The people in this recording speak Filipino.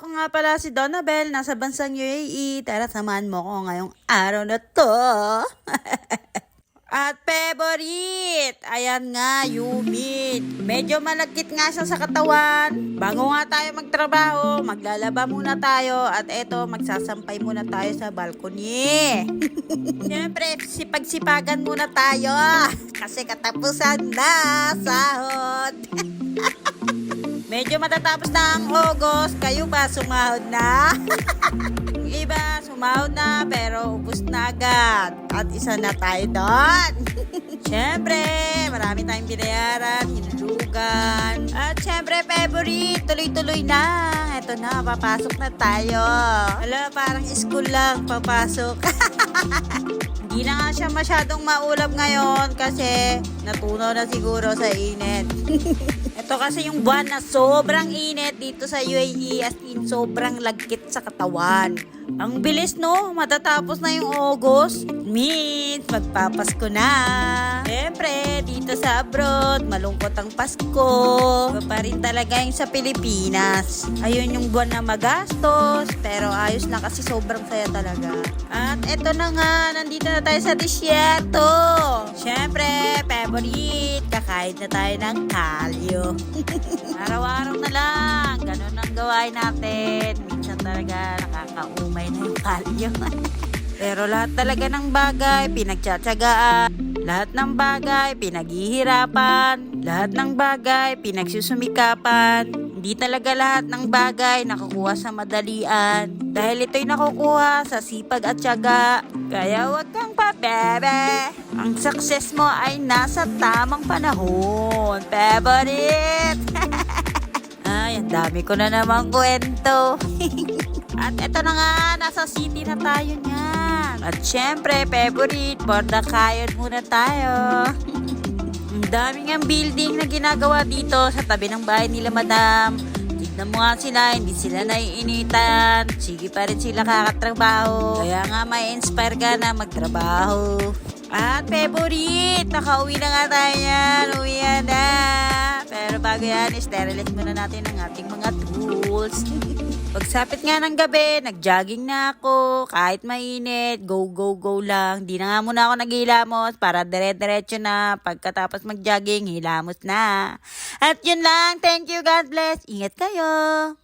ako nga pala si Donabel, nasa bansang UAE. Tara, samahan mo ko ngayong araw na to. At favorite, ayan nga, Yumin. Medyo malagkit nga siya sa katawan. Bago nga tayo magtrabaho, maglalaba muna tayo. At eto, magsasampay muna tayo sa balcony. Siyempre, sipag-sipagan muna tayo. Kasi katapusan na, sahod. Matatapos na ang August. Kayo ba sumahod na? Iba, sumahod na pero ubus na agad. At isa na tayo doon. Siyempre, marami tayong binayaran, hinulugan. At siyempre, favorite, tuloy-tuloy na. Eto na, papasok na tayo. Wala, parang school lang, papasok. Hindi na nga siya masyadong maulap ngayon kasi natunaw na siguro sa init. Ito kasi yung buwan na sobrang init dito sa UAE as in sobrang lagkit sa katawan. Ang bilis no, matatapos na yung August. It means magpapasko na. Siyempre, dito sa abroad, malungkot ang Pasko. Iba pa rin talaga yung sa Pilipinas. Ayun yung buwan na magastos, pero ayos na kasi sobrang saya talaga. At eto na nga, nandito na tayo sa disyerto. Siyempre, favorite, kakain na tayo ng kalyo. Araw-araw na lang, ganun ang gawain natin. Minsan talaga nakakaumay na yung kalyo. Pero lahat talaga ng bagay, pinagtsatsagaan. Lahat ng bagay, pinaghihirapan. Lahat ng bagay, pinagsusumikapan. Hindi talaga lahat ng bagay nakukuha sa madalian. Dahil ito'y nakukuha sa sipag at tiyaga. Kaya huwag kang papebe. Ang success mo ay nasa tamang panahon. Favorite! Ay, ang dami ko na namang kwento. At eto na nga, nasa city na tayo At syempre, favorite, borda kayod muna tayo. ang daming ang building na ginagawa dito sa tabi ng bahay nila madam. Tignan mo nga sila, hindi sila naiinitan. Sige pa rin sila kakatrabaho. Kaya nga may inspire ka na magtrabaho. At favorite, nakauwi na nga tayo yan. Uwi na. Pero bago yan, sterilize muna natin ang ating mga tools. Pagsapit nga ng gabi, nag-jogging na ako. Kahit mainit, go, go, go lang. Di na nga muna ako naghilamos para dire-diretso na. Pagkatapos mag-jogging, hilamos na. At yun lang. Thank you, God bless. Ingat kayo.